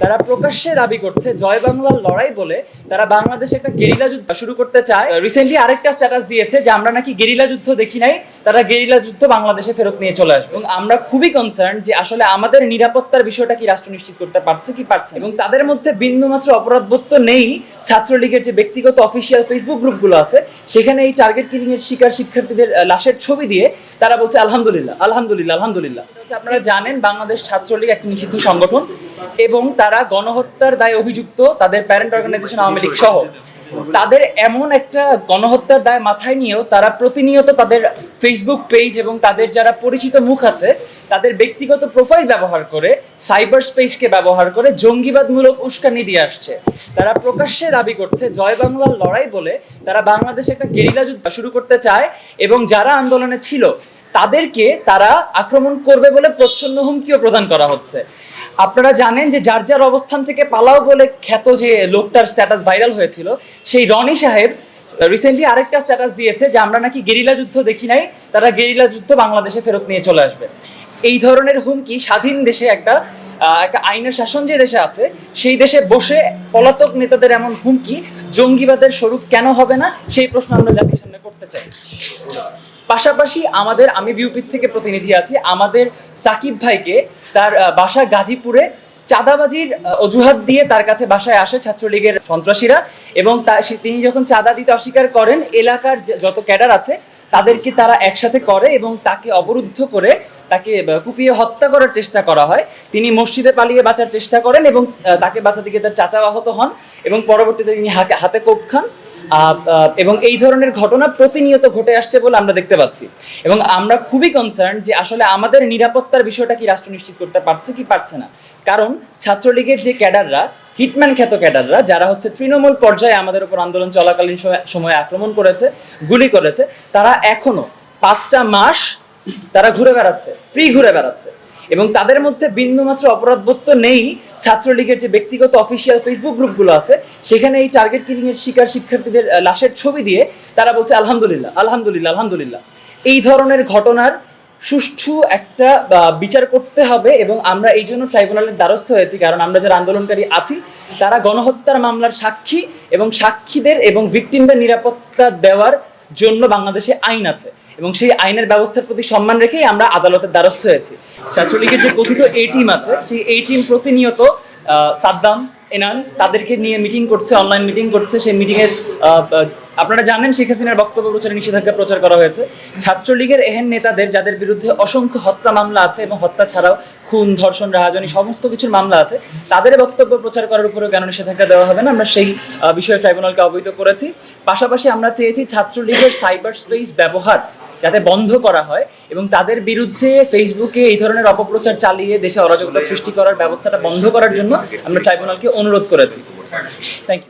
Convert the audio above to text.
তারা প্রকাশ্যে দাবি করছে, জয় বাংলার লড়াই বলে তারা বাংলাদেশে একটা গেরিলা যুদ্ধ শুরু করতে চায়। রিসেন্টলি আরেকটা স্ট্যাটাস দিয়েছে যে আমরা নাকি গেরিলা যুদ্ধ দেখি নাই, তারা গেরিলা যুদ্ধ বাংলাদেশে ফেরত নিয়ে চলে আসবে। এবং আমরা খুবই কনসার্ন যে আসলে আমাদের নিরাপত্তার বিষয়টা কি রাষ্ট্র নিশ্চিত করতে পারছে, কি পারছে এবং তাদের মধ্যে বিন্দুমাত্র অপরাধবোধ তো নেই ছাত্রলীগের যে ব্যক্তিগত অফিসিয়াল ফেসবুক গ্রুপগুলো আছে, সেখানে এই টার্গেট কিলিং এর শিকার শিক্ষার্থীদের লাশের ছবি দিয়ে তারা বলছে, আলহামদুলিল্লাহ আলহামদুলিল্লাহ আলহামদুলিল্লাহ। আপনারা জানেন বাংলাদেশ ছাত্রলীগ একটি নিষিদ্ধ সংগঠন। এবং তারা গণহত্যার দায়ে অভিযুক্ত তাদের প্যারেন্ট অর্গানাইজেশন আওয়ামী লীগ সহ। তাদের এমন একটা গণহত্যার দায় মাথায় নিয়েও তারা প্রতিনিয়ত তাদের ফেসবুক পেজ এবং তাদের যারা পরিচিত মুখ আছে, তাদের ব্যক্তিগত প্রোফাইল ব্যবহার করে সাইবার স্পেসকে ব্যবহার করে জঙ্গিবাদমূলক উস্কানি দিয়ে আসছে। তারা প্রকাশ্যে দাবি করছে, জয় বাংলার লড়াই বলে তারা বাংলাদেশে একটা গেরিলা যুদ্ধ শুরু করতে চায় এবং যারা আন্দোলনে ছিল, তাদেরকে তারা আক্রমণ করবে বলে প্রচ্ছন্ন হুমকিও প্রদান করা হচ্ছে। আপনারা জানেন যে যার যার অবস্থান থেকে পালাও বলে খ্যাত যে লোকটার স্ট্যাটাস ভাইরাল হয়েছিল, সেই রনি সাহেব রিসেন্টলি আরেকটা স্ট্যাটাস দিয়েছে যে আমরা নাকি গেরিলা যুদ্ধ দেখি নাই, তারা গেরিলা যুদ্ধ বাংলাদেশে ফেরত নিয়ে চলে আসবে। এই ধরনের হুমকি স্বাধীন দেশে একটা একটা আইনের শাসন যে দেশে আছে, সেই দেশে বসে পলাতক নেতাদের এমন হুমকি জঙ্গিবাদের স্বরূপ কেন হবে না, সেই প্রশ্ন আমরা জাতির সামনে করতে চাই। পাশাপাশি আমাদের, আমি বিউপির থেকে প্রতিনিধি আছি, আমাদের সাকিব ভাইকে তার বাসা গাজীপুরে চাঁদাবাজির অজুহাত দিয়ে তার কাছে বাসায় আসে ছাত্রলীগের সন্ত্রাসীরা এবং তিনি যখন চাঁদা দিতে অস্বীকার করেন, এলাকার যত ক্যাডার আছে, তাদেরকে তারা একসাথে করে এবং তাকে অবরুদ্ধ করে তাকে কুপিয়ে হত্যা করার চেষ্টা করা হয়। তিনি মসজিদে পালিয়ে বাঁচার চেষ্টা করেন এবং তাকে বাঁচাতে গিয়ে তার চাচা আহত হন এবং পরবর্তীতে তিনি হাতে হাতে কোপ খান। এবং এই ধরনের ঘটনা প্রতিনিয়ত ঘটে আসছে বলে আমরা দেখতে পাচ্ছি। এবং আমরা খুবই কনসার্ন যে আসলে আমাদের নিরাপত্তার বিষয়টা কি রাষ্ট্র নিশ্চিত করতে পারছে কি পারছে না। কারণ ছাত্রলীগের যে ক্যাডাররা, হিটম্যান খ্যাত ক্যাডাররা, যারা হচ্ছে তৃণমূল পর্যায়ে আমাদের উপর আন্দোলন চলাকালীন সময়ে আক্রমণ করেছে, গুলি করেছে, তারা এখনও পাঁচটা মাস তারা ঘুরে বেড়াচ্ছে ফ্রি ঘুরে বেড়াচ্ছে। এবং তাদের মধ্যে বিন্দুমাত্র অপরাধবোধ তো নেই, ছাত্রলীগের যে ব্যক্তিগত অফিসিয়াল ফেসবুক গ্রুপগুলো আছে, সেখানে এই টার্গেট কিলিং এর শিকার শিক্ষার্থীদের লাশের ছবি দিয়ে তারা বলছে, আলহামদুলিল্লাহ আলহামদুলিল্লাহ আলহামদুলিল্লাহ। এই ধরনের ঘটনার সুষ্ঠু একটা বিচার করতে হবে এবং আমরা এই জন্য ট্রাইব্যুনালের দ্বারস্থ হয়েছি, কারণ আমরা যারা আন্দোলনকারী আছি, তারা গণহত্যার মামলার সাক্ষী এবং সাক্ষীদের এবং ভিকটিমদের নিরাপত্তা দেওয়ার জন্য বাংলাদেশে আইন আছে। এবং সেই আইনের ব্যবস্থার প্রতি সম্মান রেখেই আমরা আদালতের দ্বারস্থ হয়েছি। ছাত্রলীগের যে কথিত এই টিম আছে, সেই এই টিম প্রতিনিয়ত সাদ্দাম, এনান, তাদেরকে নিয়ে মিটিং করছে অনলাইন মিটিং করছে। সেই মিটিংয়ের আপনারা জানেন শেখ হাসিনার বক্তব্য প্রচারে নিষেধাজ্ঞা প্রচার করা হয়েছে। ছাত্রলীগের এহেন নেতাদের, যাদের বিরুদ্ধে অসংখ্য হত্যা মামলা আছে এবং হত্যা ছাড়াও খুন, ধর্ষণ, রাহাজানি, সমস্ত কিছুর মামলা আছে, তাদের বক্তব্য প্রচার করার উপরেও কেন নিষেধাজ্ঞা দেওয়া হবে না? আমরা সেই বিষয়ে ট্রাইব্যুনালকে অবহিত করেছি। পাশাপাশি আমরা চেয়েছি ছাত্রলীগের সাইবার স্পেস ব্যবহার যাতে বন্ধ করা হয় এবং তাদের বিরুদ্ধে ফেসবুকে এই ধরনের অপপ্রচার চালিয়ে দেশে অরাজকতা সৃষ্টি করার ব্যবস্থাটা বন্ধ করার জন্য আমরা ট্রাইব্যুনালকে অনুরোধ করেছি। Thank you